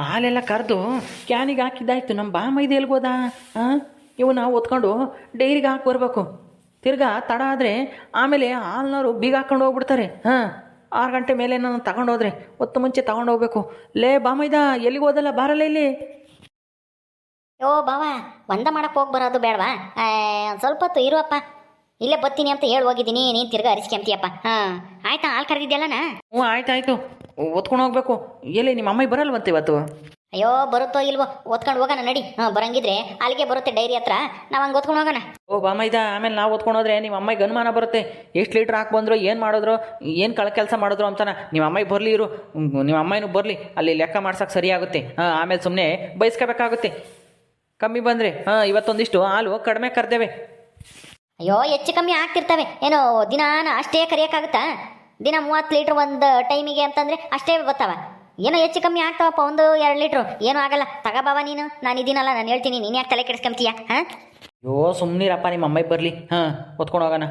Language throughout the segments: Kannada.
ಹಾಲೆಲ್ಲ ಕರೆದು ಕ್ಯಾನಿಗೆ ಹಾಕಿದ್ದಾಯ್ತು. ನಮ್ಮ ಬಾ ಮೈದೆ ಎಲ್ಗೋದ? ಹಾಂ ಇವನ್ನ ಒತ್ಕೊಂಡು ಡೈರಿಗೆ ಹಾಕಿ ಬರಬೇಕು. ತಿರ್ಗಾ ತಡ ಆದರೆ ಆಮೇಲೆ ಹಾಲ್ನವರು ಬೀಗ ಹಾಕ್ಕೊಂಡು ಹೋಗ್ಬಿಡ್ತಾರೆ. ಹಾಂ ಆರು ಗಂಟೆ ಮೇಲೆ ನಾನು ತಗೊಂಡೋದ್ರೆ ಹೊತ್ತು ಮುಂಚೆ ತಗೊಂಡು ಹೋಗ್ಬೇಕು. ಲೇ ಬಾಮೈದ ಎಲ್ಲಿಗೆ ಹೋದಲ್ಲ? ಬಾರಲ್ಲ ಇಲ್ಲಿ. ಓ ಬಾವಾ ಒಂದ ಮಾಡಕ್ಕೆ ಹೋಗಿ ಬರೋದು ಬೇಡವಾ? ಸ್ವಲ್ಪ ಹೊತ್ತು ಇರುವಪ್ಪ ಇಲ್ಲೇ ಬತ್ತೀನಿ ಅಂತ ಹೇಳಿ ಹೋಗಿದ್ದೀನಿ ನೀನು ತಿರ್ಗಾ ಅರಿಸ್ಕೊಂತೀಯಪ್ಪ ಹಾಂ ಆಯ್ತಾ? ಹಾಲು ಕರೆದಿದ್ಯಲ್ಲನ? ಹ್ಞೂ ಆಯ್ತು ಆಯಿತು. ಒತ್ಕೊಂಡು ಹೋಗ್ಬೇಕು. ಎಲ್ಲಿ ನಿಮ್ಮ ಅಮ್ಮ ಬರಲ್ವಂತೆ ಇವತ್ತು? ಅಯ್ಯೋ ಬರುತ್ತೋ ಇಲ್ವೋ? ಓದ್ಕೊಂಡು ಹೋಗೋಣ ನಡಿ. ಹಾಂ ಬರಂಗಿದ್ರೆ ಅಲ್ಲಿಗೆ ಬರುತ್ತೆ ಡೈರಿ ಹತ್ರ. ನಾವು ಹಂಗೆ ಓದ್ಕೊಂಡು ಹೋಗೋಣ. ಓ ಬಾಮೈದ ಆಮೇಲೆ ನಾವು ಓದ್ಕೊಂಡು ಹೋದ್ರೆ ನಿಮ್ಮ ಅಮ್ಮಗೆ ಅನುಮಾನ ಬರುತ್ತೆ. ಎಷ್ಟು ಲೀಟ್ರ್ ಹಾಕಿ ಬಂದರು ಏನು ಮಾಡಿದ್ರು ಏನು ಕಳ ಕೆಲಸ ಮಾಡಿದ್ರು ಅಂತಾನೆ. ನಿಮ್ಮ ಅಮ್ಮಗೆ ಬರಲಿ ಇರು. ನಿಮ್ಮ ಅಮ್ಮನೂ ಬರಲಿ. ಅಲ್ಲಿ ಲೆಕ್ಕ ಮಾಡ್ಸೋಕೆ ಸರಿಯಾಗುತ್ತೆ ಹಾಂ ಆಮೇಲೆ ಸುಮ್ಮನೆ ಬಯಸ್ಕೋಬೇಕಾಗುತ್ತೆ ಕಮ್ಮಿ ಬಂದರೆ ಹಾಂ ಇವತ್ತೊಂದಿಷ್ಟು ಹಾಲು ಕಡಿಮೆ ಕರ್ದೇವೆ. ಅಯ್ಯೋ ಹೆಚ್ಚು ಕಮ್ಮಿ ಆಗ್ತಿರ್ತವೆ. ಏನೋ ದಿನಾನ ಅಷ್ಟೇ ಕರೆಯೋಕ್ಕಾಗುತ್ತಾ? ದಿನ ಮೂವತ್ತು ಲೀಟ್ರ್ ಒಂದು ಟೈಮಿಗೆ ಅಂತಂದರೆ ಅಷ್ಟೇ ಗೊತ್ತಾವ. ಏನೋ ಹೆಚ್ಚು ಕಮ್ಮಿ ಆಗ್ತಾವಪ್ಪ ಒಂದು ಎರಡು ಲೀಟ್ರು. ಏನೂ ಆಗಲ್ಲ. ತಗೋಬಾವ ನೀನು. ನಾನು ಇದೀನಲ್ಲ ನಾನು ಹೇಳ್ತೀನಿ. ನೀನು ಯಾಕೆ ತಲೆ ಕೆಡಿಸ್ಕೊಂತೀಯ ಹಾಂ? ಅಯ್ಯೋ ಸುಮ್ಮನಿರಪ್ಪ ನಿಮ್ಮ ಅಮ್ಮೈ ಬರಲಿ. ಹಾಂ ಒತ್ಕೊಂಡು ಹೋಗೋಣ.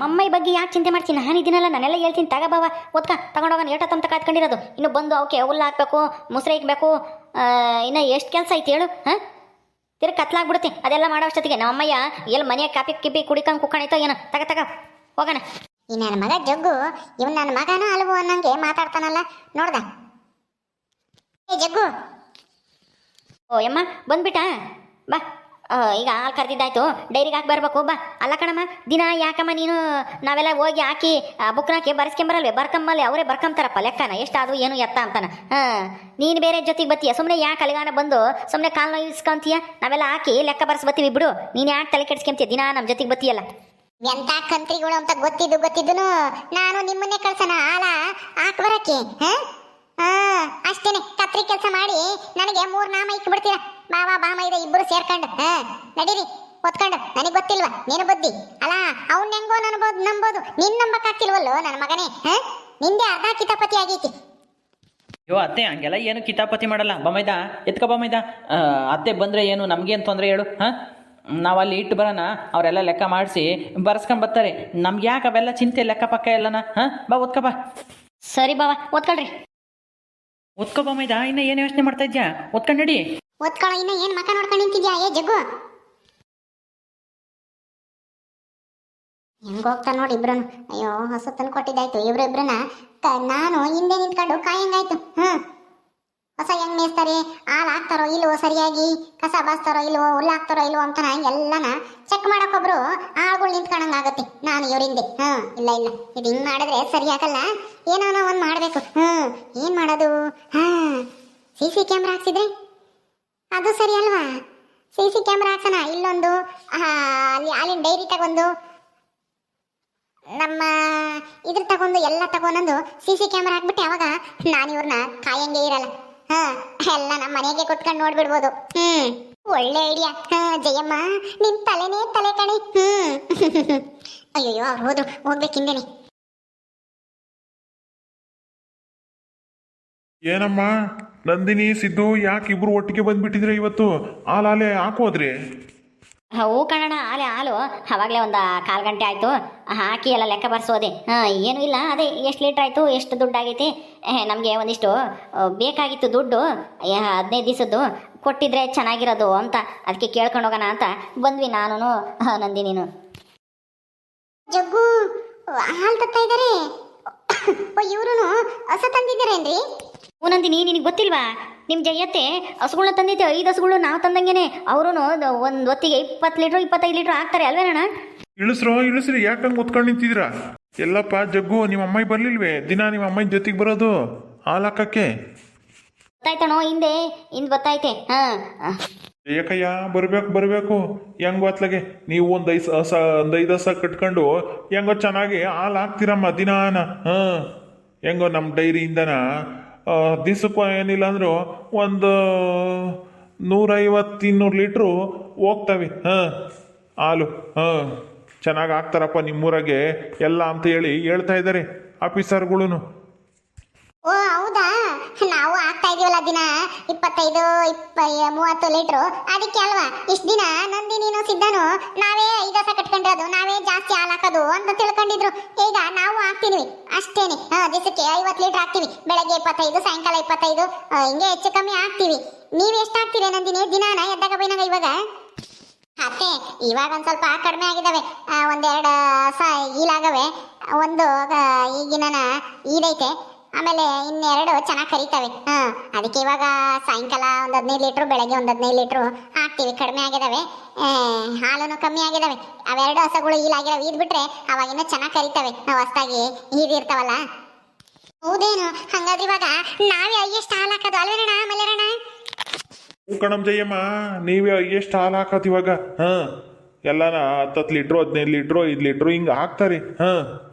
ನಮ್ಮಮ್ಮೈ ಬಗ್ಗೆ ಯಾಕೆ ಚಿಂತೆ ಮಾಡ್ತೀನಿ ನಾನು ಇದೀನಲ್ಲ ನಾನೆಲ್ಲ ಹೇಳ್ತೀನಿ. ತಗೋಬಾವ ಓದ್ಕ ತಗೊಂಡೋಗೋಣ ಏಟ ತಂತ ಕಾತ್ಕೊಂಡಿರೋದು ಇನ್ನು ಬಂದು ಅವಕ್ಕೆ ಹುಲ್ಲು ಹಾಕಬೇಕು ಮೊಸರು ಇಕ್ಬೇಕು. ಇನ್ನು ಎಷ್ಟು ಕೆಲಸ ಐತಿ ಹೇಳು ಹಾಂ? ತಿರ್ಗಿ ಕತ್ಲಾಗ್ಬಿಡುತ್ತೆ. ಅದೆಲ್ಲ ಮಾಡೋ ಅಷ್ಟೊತ್ತಿಗೆ ನಮ್ಮಮ್ಮಯ್ಯ ಎಲ್ಲಿ ಮನೆಯ ಕಾಪಿ ಕಿಪಿ ಕುಡಿಕೊಂಡು ಕುಕ್ಕಣಿತೋ ಏನೋ. ತಗ ತಗ ಹೋಗೋಣ. ಈ ನನ್ನ ಮಗ ಜಗ್ಗು ಇವನು ನನ್ನ ಮಗನ ಅಲ್ವೋ ಅನ್ನಂಗೆ ಮಾತಾಡ್ತಾನಲ್ಲ. ನೋಡ್ದ? ಏ ಜಗ್ಗು! ಓ ಯಮ್ಮ ಬಂದ್ಬಿಟ್ಟಾ? ಬಾ. ಈಗ ಹಾಲು ಕರೆದಿದ್ದಾಯ್ತು. ಡೈರಿಗೆ ಹಾಕಿ ಬರ್ಬೇಕು, ಬಾ. ಅಲ್ಲ ಕಣಮ್ಮ, ದಿನ ಯಾಕಮ್ಮ ನೀನು ನಾವೆಲ್ಲ ಹೋಗಿ ಹಾಕಿ ಬುಕ್ನಾಕಿ ಬರ್ಸ್ಕೊಂಬರಲ್ವೇ ಬರ್ಕಂಬಲ್ಲಿ ಅವರೇ ಬರ್ಕಂತಾರಪ್ಪ ಲೆಕ್ಕನ. ಎಷ್ಟಾದ್ರು ಏನು ಎತ್ತ ಅಂತಾನ. ಹಾಂ, ನೀನು ಬೇರೆ ಜೊತೆಗೆ ಬತ್ತೀಯ? ಸುಮ್ಮನೆ ಯಾಕೆ ಅಲಿಗಾನ ಬಂದು ಸುಮ್ಮನೆ ಕಾಲು ಇಸ್ಕೊಂತೀಯ ನಾವೆಲ್ಲ ಹಾಕಿ ಲೆಕ್ಕ ಬರ್ಸ್ಬತ್ತೀವಿ ಬಿಡು. ನೀನು ಯಾಕೆ ತಲೆ ಕೆಡ್ಸ್ಕೊಂತೀಯ? ದಿನ ನಮ್ಮ ಜೊತೆಗೆ ಬತ್ತೀಯಲ್ಲ. ಎಂತ ಕಂತ್ರಿಗಳು ಅಂತ ಗೊತ್ತಿದ್ದು ಗೊತ್ತಿದ್ದು ನಾನು ನಿಮ್ಮನ್ನೇ ಕಳ್ಸನ, ಆಲ? ಹಾಕಿ ಬರಕ್ಕೆ, ಹ? ಹಾ, ಅಷ್ಟೇನೆ. ಕತ್ರಿ ಕೆಲಸ ಮಾಡಿ, ನನಗೆ ಮೂರು ನಾಮ ಇಕ್ಬಿಡ್ತೀರ ಬಾವ ಬಾಮ ಇದೆ ಇಬ್ಬರು ಸೇರ್ಕೊಂಡು. ಹಾ ನಡೀರಿ ಒತ್ಕೊಂಡು ನನಗೆ ಗೊತ್ತಿಲ್ವಾ ನೀನು ಬುದ್ಧಿ. ಅಲ್ಲ ಅವ್ನ ಹೆಂಗೋ ನನ್ಬೋದು ನಂಬೋದು. ನಿನ್ ನಂಬಕ್ಕಾಗ್ತಿಲ್ವಲ್ಲೋ ನನ್ನ ಮಗನೇ? ಹಾ ನಿಂದೆ ಅರ್ಧ ಕಿತಾಪತಿ ಆಗೈತಿ. ಅಯ್ಯೋ ಅತ್ತೆ ಹಂಗೆಲ್ಲ ಏನು ಕಿತಾಪತಿ ಮಾಡಲ್ಲ. ಬಮೈದ ಎತ್ಕ ಬೊಮ್ಮೈದ ಅತ್ತೆ ಬಂದರೆ ಏನು ನಮಗೇನು ತೊಂದರೆ ಹೇಳು ಹಾಂ? ನಾವು ಅಲ್ಲಿ ಇಟ್ಟು ಬರೋಣ ಅವರೆಲ್ಲ ಲೆಕ್ಕ ಮಾಡಿಸಿ ಬರ್ಸ್ಕೊಂಬರ್ತಾರೆ ನಮ್ಗೆ ಯಾಕೆ ಅವೆಲ್ಲ ಚಿಂತೆ ಲೆಕ್ಕ ಪಕ್ಕ ಎಲ್ಲನ? ಹಾಂ ಬಾ ಓದ್ಕ ಬಾ. ಸರಿ ಬಾವಾ ಓದ್ಕೊಳ್ರಿ ಓದ್ಕೋ ಬಮೈದ ಇನ್ನು ಏನು ಯೋಚನೆ ಮಾಡ್ತಾ ಇದ್ಯಾ? ಓದ್ಕೊಂಡು ನಡಿ. ಓದ್ಕೊಳ್ಳೋ ಇನ್ನ ಏನ್ ಮಕ ನೋಡ್ಕೊಂಡು ನಿಂತಿದ್ಯಾ? ಏ ಜಗ್ಗು. ಹೆಂಗ್ ಹೋಗ್ತಾ ನೋಡಿ ಇಬ್ರನು. ಅಯ್ಯೋ ಹೊಸ ತಂದು ಕೊಟ್ಟಿದ್ದಾಯ್ತು ಇಬ್ರು ಇಬ್ರನ್ನ ನಾನು ಹಿಂದೆ ನಿಂತ್ಕೊಂಡು ಕಾಯಂಗಾಯ್ತು ಹ್ಮ್. ಹೊಸ ಹೆಂಗ್ ಮೇಯಿಸ್ತಾರೆ? ಹಾಲು ಹಾಕ್ತಾರೋ ಇಲ್ವೋ ಸರಿಯಾಗಿ? ಕಸ ಬಾಸ್ತಾರೋ ಇಲ್ವೋ? ಹುಲ್ಲು ಹಾಕ್ತಾರೋ ಇಲ್ವೋ ಅಂತ ಎಲ್ಲನ ಚೆಕ್ ಮಾಡಕ್ಕೊಬ್ರು ಆಳ್ಗಳು ನಿಂತ್ಕೊಂಡಂಗಾಗತ್ತೆ ನಾನು ಇವ್ರಿಂದೆ. ಹ್ಮ್, ಇಲ್ಲ ಇಲ್ಲ. ಇದು ಹಿಂಗ್ ಮಾಡಿದ್ರೆ ಸರಿಯಾಗಲ್ಲ ಏನೋ ಒಂದ್ ಮಾಡ್ಬೇಕು. ಹ್ಮ್, ಏನ್ ಮಾಡೋದು? ಹಾ. ಸಿ ಸಿ ಕ್ಯಾಮ್ರಾ ಹಾಕ್ಸಿದ್ರೆ? ಅದು ಸರಿ ಅಲ್ವಾ? ಸಿ ಸಿ ಕ್ಯಾಮ್ರಾ ಹಾಕ್ಸೋಣ. ಇಲ್ಲೊಂದು ಅಲ್ಲಿ ಹಾಲಿನ ಡೈರಿ ತಗೊಂಡು, ನಮ್ಮ ಇದ್ರ ತಗೊಂಡು, ಎಲ್ಲ ತಗೊಂಡು ಸಿ ಸಿ ಕ್ಯಾಮ್ರಾ ಹಾಕ್ಬಿಟ್ಟು. ಅವಾಗ ನಾನು ಇವ್ರನ್ನ ಕಾಯಂಗೆ ಇರಲ್ಲ. ಹಾ, ಎಲ್ಲ ನಮ್ಮ ಮನೆಗೆ ಕೊಟ್ಕೊಂಡು ನೋಡ್ಬಿಡ್ಬೋದು. ಹ್ಮ್, ಒಳ್ಳೆ ಐಡಿಯಾ. ಹಾ, ಜಯಮ್ಮ, ನಿನ್ ತಲೆನೇ ತಲೆ ಕಣಿ. ಹ್ಮ್. ಅಯ್ಯೋ ಅವ್ರು ಹೋದ್ರು ಹೋಗ್ಬೇಕಿಂದೇನೆ ಏನಮ್ಮ? ನಂದಿನಿ ಸಿದ್ದು ಯಾಕೆ ಇಬ್ರು ಒಟ್ಟಿಗೆ ಬಂದ್ಬಿಟ್ಟಿದ್ರೆ ಇವತ್ತು? ಹಾಲಾಲೆ ಹಾಕೋದ್ರಿ. ಹೂ ಕಣಣ ಆಲೆ ಹಾಲು ಅವಾಗಲೇ ಒಂದು ಕಾಲು ಗಂಟೆ ಆಯಿತು. ಹಾಕಿ ಎಲ್ಲ ಲೆಕ್ಕ ಬರ್ಸೋದೆ. ಹಾಂ ಏನೂ ಇಲ್ಲ ಅದೇ ಎಷ್ಟು ಲೀಟ್ರ್ ಆಯಿತು ಎಷ್ಟು ದುಡ್ಡು ಆಗೈತಿ? ನಮಗೆ ಒಂದಿಷ್ಟು ಬೇಕಾಗಿತ್ತು ದುಡ್ಡು. ಹದಿನೈದು ದಿವಸದ್ದು. ಕೊಟ್ಟಿದ್ರೆ ಚೆನ್ನಾಗಿರೋದು ಅಂತ. ಅದಕ್ಕೆ ಕೇಳ್ಕೊಂಡು ಹೋಗೋಣ ಅಂತ ಬಂದ್ವಿ ನಾನು ನಂದಿನಿನು. ಜಗ್ಗು ಹಾಲು ತತ್ತಾ ಇದಾರೆ. ಇವ್ರು ಹೊಸ ತಂದಿದ್ದಾರೇನ್ರಿ? ಹ್ಞೂ ನಂದಿನಿ ನಿನಗೆ ಗೊತ್ತಿಲ್ವಾ? ನಿಮ್ಮ ಜಯತ್ತೆ ಹಸುಗಳನ್ನ ತಂದೈತೆ ಐದು ಹಸುಗಳು ನಾವು ತಂದಂಗೆನೆ. ಅವರು ಒಂದು ಹೊತ್ತಿಗೆ ಇಪ್ಪತ್ತು ಲೀಟ್ರ್ ಇಪ್ಪತ್ತೈದು ಲೀಟ್ರ್ ಹಾಕ್ತಾರೆ ಅಲ್ವೇನಣ್ಣ ಇಳಿಸ್ರೋ ಇಳಿಸ್ರಿ ಯಾಕಂಗ್ ಒತ್ಕೊಂಡು ನಿಂತಿದ್ದೀರಾ? ಎಲ್ಲಪ್ಪ ಜಗ್ಗು ನಿಮ್ಮ ಅಮ್ಮಾಯಿ ಬರ್ಲಿಲ್ವೇ? ದಿನ ನಿಮ್ಮ ಅಮ್ಮಾಯಿ ಜೊತೆಗೆ ಬರೋದು? ಹಾಲು ಹಾಕಕ್ಕೆ? ಗೊತ್ತಾಯ್ತಣೋ ಹಿಂದೆ ಹಿಂದೆ ಗೊತ್ತಾಯ್ತೆ ಹಾಂ. ಏಕಯ್ಯ ಬರ್ಬೇಕು ಬರಬೇಕು. ಹೆಂಗ್ ಅತ್ಲಗೆ ನೀವು ಒಂದು ಐದು ಹಸ ಒಂದು ಐದು ಹಸ ಕಟ್ಕೊಂಡು ಹೆಂಗೋ ಚೆನ್ನಾಗಿ ಹಾಲು ಹಾಕ್ತೀರಮ್ಮ ದಿನಾನ ಹಾಂ. ಹೆಂಗೋ ನಮ್ಮ ಡೈರಿಯಿಂದನ. ದಿವ್ಸಕ್ಕೂ ಏನಿಲ್ಲ ಅಂದ್ರೆ ಒಂದು ನೂರೈವತ್ತು ಇನ್ನೂರು ಲೀಟ್ರು ಹೋಗ್ತವೆ. ಹಾಂ, ಹಾಲು. ಹಾಂ, ಚೆನ್ನಾಗಿ ಹಾಕ್ತಾರಪ್ಪ ನಿಮ್ಮೂರಾಗೆ ಎಲ್ಲ ಅಂತ ಹೇಳಿ ಹೇಳ್ತಾ ಇದ್ದಾರೆ ಆಫೀಸರ್ಗಳು ಓ, ಹೌದಾ? ದಿನ ಇಪ್ಪತ್ತೈದು ಇಪ್ಪ ಮೂವತ್ತು ಲೀಟ್ರು ಅದಕ್ಕೆ ಅಲ್ವಾ? ಇಷ್ಟು ದಿನ ನಂದಿನಿನು ಸಿದ್ಧನು ನಾವೇ ಹಸ ಕಟ್ಕೊಂಡಿರೋದು ನಾವೇ ಜಾಸ್ತಿ ಹಾಲು ಹಾಕೋದು ಅಂತ ತಿಳ್ಕೊಂಡಿದ್ರು. ಈಗ ನಾವು ಹಾಕ್ತಿದ್ವಿ. ಅಷ್ಟೇನೆ. ದಿವಸಕ್ಕೆ ಐವತ್ತು ಲೀಟರ್ ಹಾಕ್ತೀವಿ. ಬೆಳಗ್ಗೆ ಇಪ್ಪತ್ತೈದು ಸಾಯಂಕಾಲ ಇಪ್ಪತ್ತೈದು ಹಿಂಗೆ ಹೆಚ್ಚು ಕಮ್ಮಿ ಹಾಕ್ತೀವಿ. ನೀವು ಎಷ್ಟು ಹಾಕ್ತೀರಿ ನಂದಿನಿ? ದಿನಾನ? ಎದ್ದಾಗ ಬೈನಾಗ ಇವಾಗ? ಅತ್ತೆ ಇವಾಗ ಒಂದು ಸ್ವಲ್ಪ ಕಡಿಮೆ ಆಗಿದಾವೆ. ಆ, ಒಂದೆರಡು ಸ ಈಲಾಗವೆ ಒಂದು ಈಗಿನ ಈದೈತೆ ಆಮೇಲೆ ಇನ್ನೆರಡು ಚೆನ್ನಾಗಿ ಕರಿತವೆ. ಹಾ, ಅದಕ್ಕೆ ಇವಾಗ ಸಾಯಂಕಾಲ ಒಂದು ಹದಿನೈದು ಲೀಟ್ರು, ಬೆಳಗ್ಗೆ ಒಂದು ಹದಿನೈದು ಲೀಟ್ರು ಹಾಕ್ತಿವಿ. ಕಡಿಮೆ ಆಗಿದಾವೆ. ಹಾಲನ್ನು ಹಾಲುನು ಕಮ್ಮಿ ಆಗಿದಾವೆ. ಅವೆರಡು ಹಸಗಳು ಈಲಾಗಿದಾವೆ ಈದ್ ಬಿಟ್ರೆ ಅವಾಗ ಚೆನ್ನಾಗಿ ಕರಿತವೆ. ಹೊಸ್ದಾಗಿ ಈದಿರ್ತಾವಲ್ಲ ಹೌದೇನು? ಹಂಗಾದ್ರೆ ಇವಾಗ ನಾವೇ ಎಷ್ಟು ಹಾಲು ಹಾಕೋದು ಅಲ್ವೇನಣ್ಣ ಆಮೇಲೆ ಕಣಮ್ ಜಯಮ್ಮ, ನೀವೇ ಎಷ್ಟು ಹಾಲು ಹಾಕತ್ ಇವಾಗ. ಹಾಂ, ಎಲ್ಲನ ಹತ್ತತ್ತು ಲೀಟ್ರು, ಹದಿನೈದು ಲೀಟ್ರು, ಐದು ಲೀಟ್ರು ಹಿಂಗೆ ಹಾಕ್ತಾರೆ. ಹಾಂ.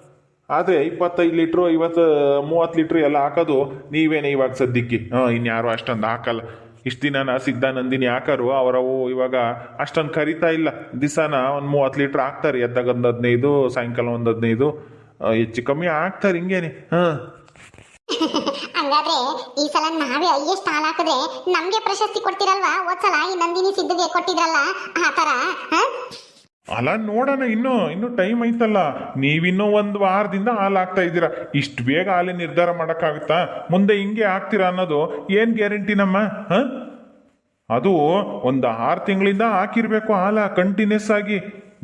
ಆದರೆ ಇಪ್ಪತ್ತೈದು ಲೀಟ್ರು, ಐವತ್ತು, ಮೂವತ್ತು ಲೀಟ್ರು ಎಲ್ಲ ಹಾಕೋದು ನೀವೇನೇ ಇವಾಗ ಸದ್ಯಕ್ಕೆ? ಇನ್ಯಾರು ಅಷ್ಟೊಂದು ಹಾಕಲ್ಲ. ಇಷ್ಟು ದಿನ ನಾನು ಸಿದ್ಧ ನಂದಿನಿ ಹಾಕರು, ಅವರವು ಇವಾಗ ಅಷ್ಟೊಂದು ಕರಿತಾ ಇಲ್ಲ. ದಿವಸನ ಒಂದು ಮೂವತ್ತು ಲೀಟ್ರ್ ಹಾಕ್ತಾರೆ ಎದ್ದಾಗ ಒಂದು ಹದಿನೈದು, ಸಾಯಂಕಾಲ ಒಂದು ಹದಿನೈದು. ಹೆಚ್ಚು ಕಮ್ಮಿ ಹಾಕ್ತಾರೆ ಹಿಂಗೇನೆ. ಹಾಂ. ಹಂಗಾದ್ರೆ ಈ ಸಲ ನಾವೇ ಹೈಯೆಸ್ಟ್ ಹಾಲ್ ಹಾಕಿದ್ರೆ ನಮ್ಗೆ ಪ್ರಶಸ್ತಿ ಕೊಡ್ತಿರಲ್ವಾ? ಒಂದ್ಸಲ ಈ ನಂದಿನಿ ಸಿದ್ಧಗೆ ಕೊಟ್ಟಿದ್ರಲ್ಲ? ಆ ತರ? ಅಲ್ಲ ನೋಡೋಣ, ಇನ್ನು ಇನ್ನು ಟೈಮ್ ಐತಲ್ಲ. ನೀವಿನ್ನೂ ಒಂದು ವಾರದಿಂದ ಹಾಲು ಹಾಕ್ತಾ ಇದ್ದೀರಾ. ಇಷ್ಟು ಬೇಗ ಹಾಲಿ ನಿರ್ಧಾರ ಮಾಡೋಕ್ಕಾಗುತ್ತಾ? ಮುಂದೆ ಹಿಂಗೆ ಆಗ್ತೀರಾ ಅನ್ನೋದು ಏನು ಗ್ಯಾರಂಟಿನಮ್ಮ ಹಾಂ? ಅದು ಒಂದು ಆರು ತಿಂಗಳಿಂದ ಹಾಕಿರ್ಬೇಕು ಹಾಲ ಕಂಟಿನ್ಯೂಸ್ ಆಗಿ,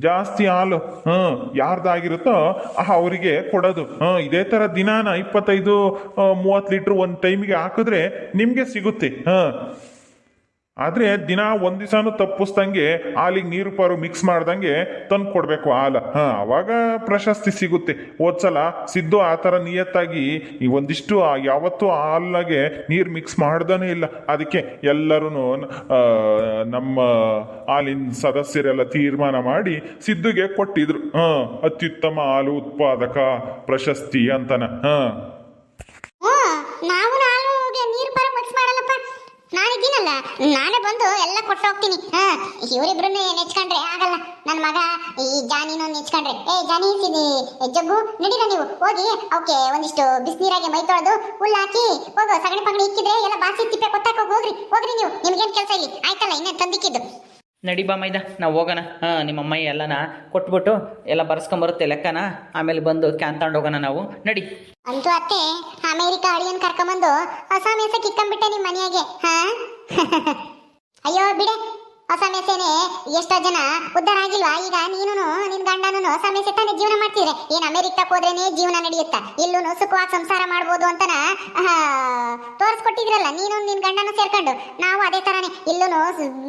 ಜಾಸ್ತಿ ಹಾಲು ಹ್ಞೂ ಯಾರ್ದಾಗಿರುತ್ತೋ ಅವರಿಗೆ ಕೊಡೋದು. ಹ್ಞೂ ಇದೇ ಥರ ದಿನಾನ ಇಪ್ಪತ್ತೈದು ಮೂವತ್ತು ಲೀಟ್ರ್ ಒಂದು ಟೈಮಿಗೆ ಹಾಕಿದ್ರೆ ನಿಮಗೆ ಸಿಗುತ್ತೆ, ಹಾಂ? ಆದ್ರೆ ದಿನ ಒಂದು ದಿವಸನೂ ತಪ್ಪಿಸ್ದಂಗೆ ಹಾಲಿಗೆ ನೀರು ಪಾರು ಮಿಕ್ಸ್ ಮಾಡ್ದಂಗೆ ತಂದು ಕೊಡಬೇಕು ಹಾಲು. ಹಾಂ, ಅವಾಗ ಪ್ರಶಸ್ತಿ ಸಿಗುತ್ತೆ. ಹೋದ್ಸಲ ಸಿದ್ದು ಆ ಥರ ನಿಯತ್ತಾಗಿ ಈ ಒಂದಿಷ್ಟು ಯಾವತ್ತೂ ಹಾಲ್ನಾಗೆ ನೀರು ಮಿಕ್ಸ್ ಮಾಡ್ದೇ ಇಲ್ಲ. ಅದಕ್ಕೆ ಎಲ್ಲರೂ ನಮ್ಮ ಹಾಲಿನ ಸದಸ್ಯರೆಲ್ಲ ತೀರ್ಮಾನ ಮಾಡಿ ಸಿದ್ದುಗೆ ಕೊಟ್ಟಿದ್ರು. ಹಾಂ, ಅತ್ಯುತ್ತಮ ಹಾಲು ಉತ್ಪಾದಕ ಪ್ರಶಸ್ತಿ ಅಂತನ. ಹಾ ಹ್ಮ್ ನಾವು ನಾಲ್ಗೆ ನೀರ್ ಪರ ಮಿಕ್ಸ್ ಮಾಡಲ್ಲಪ್ಪ ನಾನಿದ್ದೀನಲ್ಲ ನಾನೇ ಬಂದು ಎಲ್ಲ ಕೊಟ್ಟು ಹೋಗ್ತೀನಿ ಹಾ ಇವರಿಬ್ರನ್ನೇ ನೆಚ್ಕೊಂಡ್ರೆ ಆಗಲ್ಲ. ನನ್ನ ಮಗ ಈ ಜಾನಿನೂ ನೆಚ್ಕೊಂಡ್ರೆ. ಏ ಜಾನಿ ಸಿದಿ ಜಗ್ಗು ನಡೀರ ನೀವು. ಹೋಗಿ ಓಕೆ ಒಂದಿಷ್ಟು ಬಿಸಿನೀರಾಗೆ ಮೈ ತೊಳೆದು ಹುಲ್ಲು ಹಾಕಿ ಹೋಗು ಸಗಣಿ ಪಗಣಿ ಇಕ್ಕಿದ್ರೆ ಎಲ್ಲ ಬಾಸಿ ತಿಪ್ಪೆ ಕೊತ್ತಾಕ ಹೋಗ್ರಿ. ಹೋಗ್ರಿ ನೀವು. ನಿಮ್ಗೇನು ಕೆಲಸ ಇಲ್ಲಿ? ಆಯ್ತಲ್ಲ ಇನ್ನೇನು ತಂದಿಕ್ಕಿದ್ದು. ನಡಿ ಬಾ ಮೈದ ನಾವು ಹೋಗೋಣ. ಹಾಂ ನಿಮ್ಮ ಅಮ್ಮ ಎಲ್ಲನ ಕೊಟ್ಬಿಟ್ಟು ಎಲ್ಲ ಬರ್ಸ್ಕೊಂಬರುತ್ತೆ ಲೆಕ್ಕನ. ಆಮೇಲೆ ಬಂದು ಕ್ಯಾನ್ ತಗೊಂಡು ಹೋಗೋಣ ನಾವು. ನಡಿ. ಅಂತೂ ಅತ್ತೆ ಅಮೇರಿಕಾ ಅಳಿಯನ್ ಕರ್ಕೊಂಬಂದು ಹೊಸ ಮೇಸ ಕಿಕ್ಕಂಬಿಟ್ಟೆ ನಿಮ್ಮ ಮನೆಯಾಗೆ. ಹಾ? ಅಯ್ಯೋ ಬಿಡೆ ಹೊಸ ಸೇನೆ ಎಷ್ಟೋ ಜನ ಉದ್ಧಾರ ಆಗಿಲ್ವಾ? ಈಗ ನೀನು ನಿನ್ ಗಂಡನೂ ಹೊಸ ಮೇಸೆ ತಾನೇ ಜೀವನ ಮಾಡ್ತಿದ್ರೆ. ಏನ್ ಅಮೆರಿಕಕ್ಕೆ ಹೋದ್ರೇನೆ ಜೀವನ ನಡೆಯುತ್ತಾ? ಇಲ್ಲೂ ಸುಖವಾಗಿ ಸಂಸಾರ ಮಾಡ್ಬೋದು ಅಂತನ ತೋರಿಸ್ಕೊಟ್ಟಿದ್ರಲ್ಲ, ನೀನು ನಿನ್ ಗಂಡನು ಸೇರ್ಕೊಂಡು. ನಾವು ಅದೇ ತರನೇ ಇಲ್ಲೂ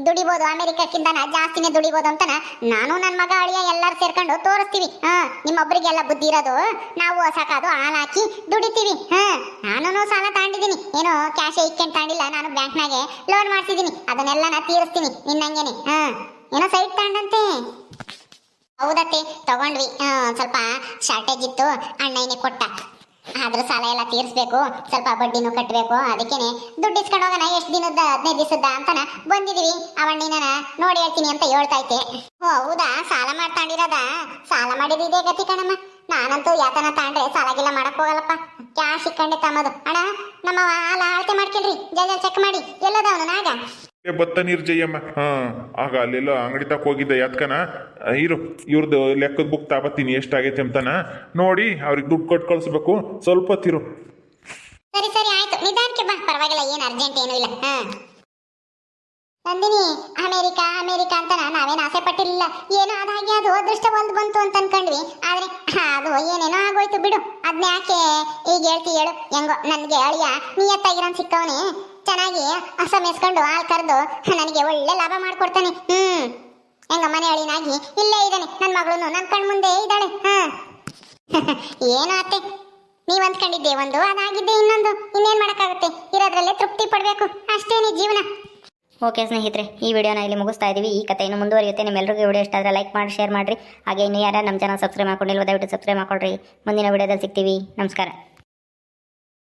ದುಡಿಬೋದು ಅಮೆರಿಕಕ್ಕಿಂತ ಜಾಸ್ತಿನೇ ದುಡಿಬೋದು ಅಂತನ, ನಾನು ನನ್ನ ಮಗ ಅಳಿಯ ಎಲ್ಲರೂ ಸೇರ್ಕೊಂಡು ತೋರಿಸ್ತೀವಿ. ಹಾ ನಿಮ್ಮೊಬ್ಬರಿಗೆಲ್ಲ ಬುದ್ಧಿ ಇರೋದು, ನಾವು ಸಾಕಾದು ಹಾಲಾಕಿ ದುಡಿತೀವಿ. ಹಾ ನಾನು ಸಾಲ ತಾಂಡಿದೀನಿ ಏನೋ ಕ್ಯಾಶ್ ಇಕ್ಕೊಂಡು ತಾಂಡಿಲ್ಲ, ನಾನು ಬ್ಯಾಂಕ್ನಾಗೆ ಲೋನ್ ಮಾಡ್ತಿದ್ದೀನಿ ಅದನ್ನೆಲ್ಲ ನಾ ತೀರಿಸ್ತೀನಿ ಹಾ, ಏನೋ ಸೈಟ್ ತಗೊಂಡಂತೆ. ಹೌದತ್ತೆ, ತಗೊಂಡ್ವಿ. ಸ್ವಲ್ಪ ಶಾರ್ಟೇಜ್ ಇತ್ತು, ಅಣ್ಣ ಏನೇ ಕೊಟ್ಟ. ಆದ್ರೂ ಸಾಲ ಎಲ್ಲ ತೀರಿಸ್ಬೇಕು, ಸ್ವಲ್ಪ ಬಡ್ಡಿನೂ ಕಟ್ಟಬೇಕು ಅದಕ್ಕೇನೆ ದುಡ್ಡು ಇಸ್ಕೊಂಡು ಹೋಗೋಣ, ಎಷ್ಟು ದಿನದ ಹದಿನೈದು ದಿವಸದ ಅಂತನ ಬಂದಿದೀವಿ. ಅವಣ್ಣಿನ ನೋಡಿ ಹೇಳ್ತೀನಿ ಅಂತ ಹೇಳ್ತಾ ಇದ್ದೆ. ಓ, ಹೌದಾ, ಸಾಲ ಮಾಡ್ತಾಂಡಿರೋದ? ಸಾಲ ಮಾಡಿದಿದೆ ಗತಿ ಕಣಮ್ಮ. ನಾನಂತೂ ಯಾತನ ತಾಂಡ್ರೆ ಸಾಲಾಗಿಲ್ಲ ಮಾಡಕ್ ಹೋಗಲ್ಲಪ್ಪ. ಕ್ಯಾಶ್ ಇಕ್ಕಂಡೆ ತಮ್ಮದು. ಅಣ್ಣ ನಮ್ಮ ಹಾಲ ಅಳತೆ ಮಾಡ್ಕೊಳ್ರಿ. ಜಲ್ದ ಚೆಕ್ ಮಾಡಿ. ಎಲ್ಲದವನು ನಾಗ? ಏ, ಬತ್ತ ನೀರು ಜಯ್ಯಮ್ಮ ಹಾ ಆಗ ಅಲ್ಲೆಲ್ಲೋ ಅಂಗಡಿ ತಕ್ಕ ಹೋಗಿದ್ದೆ ಯಾತ್ಕನ. ಇರು ಇವ್ರದ್ದು ಲೆಕ್ಕದ ಬುಕ್ ತಾಬತ್ತೀನಿ ಎಷ್ಟಾಗೈತೆ ಅಂತಾನ. ನೋಡಿ ಅವ್ರಿಗೆ ದುಡ್ಡು ಕೊಟ್ಟು ಕಳಿಸ್ಬೇಕು. ಸ್ವಲ್ಪ ತಿರು ಸರಿ ಸರಿ ಆಯ್ತು. ನಿಧಾನಕ್ಕೆ ಬಾ. ಪರವಾಗಿಲ್ಲ ಏನು ಅರ್ಜೆಂಟ್ ಏನೂ ಇಲ್ಲ. ಹಾ. ನಂದಿನಿ ಅಮೇರಿಕಾ ಅಮೇರಿಕಾ ಅಂತ ನಾವೇನು ಆಸೆ ಪಟ್ಟಿರಲಿಲ್ಲ. ಏನೋ ಅದಾಗಿ ಅದು ಅದೃಷ್ಟ ಒಂದು ಬಂತು ಅಂತ ಅನ್ಕೊಂಡ್ವಿ. ಆದ್ರೆ ಅದು ಏನೇನೋ ಆಗೋಯ್ತು ಬಿಡು. ಅದನ್ನ ಯಾಕೆ ಈಗ ಹೇಳ್ತಿ ಹೇಳು. ಹೆಂಗೋ ನನಗೆ ಅಳಿಯ ನಿಯತ್ತಾಗಿರೋನ್ ಸಿಕ್ಕವನೇ. ಚೆನ್ನಾಗಿ ಹಸ ಮೇಸ್ಕೊಂಡು ಹಾಲು ಕರೆದು ನನಗೆ ಒಳ್ಳೆ ಲಾಭ ಮಾಡ್ಕೊಡ್ತಾನೆ. ಹ್ಮ್. ಹೆಂಗ ಮನೆ ಅಳಿನಾಗಿ ಇಲ್ಲೇ ಇದ್ದಾನೆ. ನನ್ನ ಮಗಳು ನನ್ನ ಕಣ್ ಮುಂದೆ ಇದ್ದಾಳೆ. ಹಾ. ಏನು ಅತ್ತೆ? ನೀವ್ ಅಂದ್ಕೊಂಡಿದ್ದೆ, ಒಂದು ಅದಾಗಿದ್ದೆ, ಇನ್ನೊಂದು. ಇನ್ನೇನ್ ಮಾಡಕ್ಕಾಗುತ್ತೆ? ಇರೋದ್ರಲ್ಲೇ ತೃಪ್ತಿ ಪಡ್ಬೇಕು. ಅಷ್ಟೇನೆ ಜೀವನ. ಓಕೆ ಸ್ನೇಹಿತರೆ, ಈ ವಿಡಿಯೋನ ಇಲ್ಲಿ ಮುಗಿಸ್ತಾ ಇದ್ದೀವಿ ಈ ಕಥೆ ಇನ್ನು ಮುಂದುವರಿಯುತ್ತೆ. ನಿಮ್ಮೆಲ್ಲರಿಗೂ ವಿಡಿಯೋ ಇಷ್ಟ ಆದರೆ ಲೈಕ್ ಮಾಡಿ, ಶೇರ್ ಮಾಡಿರಿ. ಹಾಗೆ ಇನ್ನು ಯಾರು ನಮ್ಮ ಚಾನಲ್ ಸಬ್ಸ್ಕ್ರೈಬ್ ಮಾಡ್ಕೊಂಡಿಲ್ವ, ದಯವಿಟ್ಟು ಸಬ್ಸ್ಕ್ರೈಬ್ ಮಾಡ್ಕೊಳ್ರಿ. ಮುಂದಿನ ವಿಡಿಯೋದಲ್ಲಿ ಸಿಗ್ತೀವಿ. ನಮಸ್ಕಾರ.